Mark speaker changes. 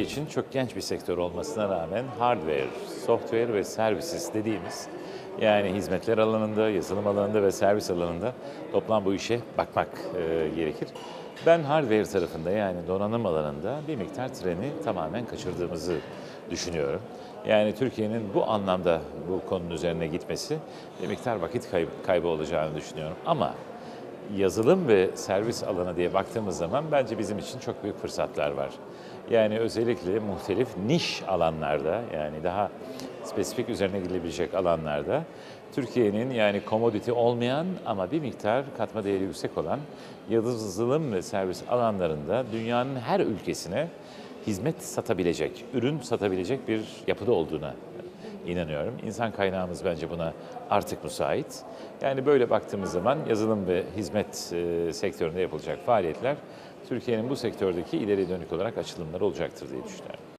Speaker 1: için çok genç bir sektör olmasına rağmen hardware, software ve services dediğimiz yani hizmetler alanında, yazılım alanında ve servis alanında toplam bu işe bakmak e, gerekir. Ben hardware tarafında yani donanım alanında bir miktar treni tamamen kaçırdığımızı düşünüyorum. Yani Türkiye'nin bu anlamda bu konunun üzerine gitmesi bir miktar vakit kaybı, kaybı olacağını düşünüyorum. Ama yazılım ve servis alanı diye baktığımız zaman bence bizim için çok büyük fırsatlar var. Yani özellikle muhtelif niş alanlarda yani daha spesifik üzerine gidilebilecek alanlarda Türkiye'nin yani commodity olmayan ama bir miktar katma değeri yüksek olan yazılım ve servis alanlarında dünyanın her ülkesine hizmet satabilecek, ürün satabilecek bir yapıda olduğuna inanıyorum. İnsan kaynağımız bence buna artık müsait. Yani böyle baktığımız zaman yazılım ve hizmet e, sektöründe yapılacak faaliyetler Türkiye'nin bu sektördeki ileri dönük olarak açılımları olacaktır diye düşünüyorum.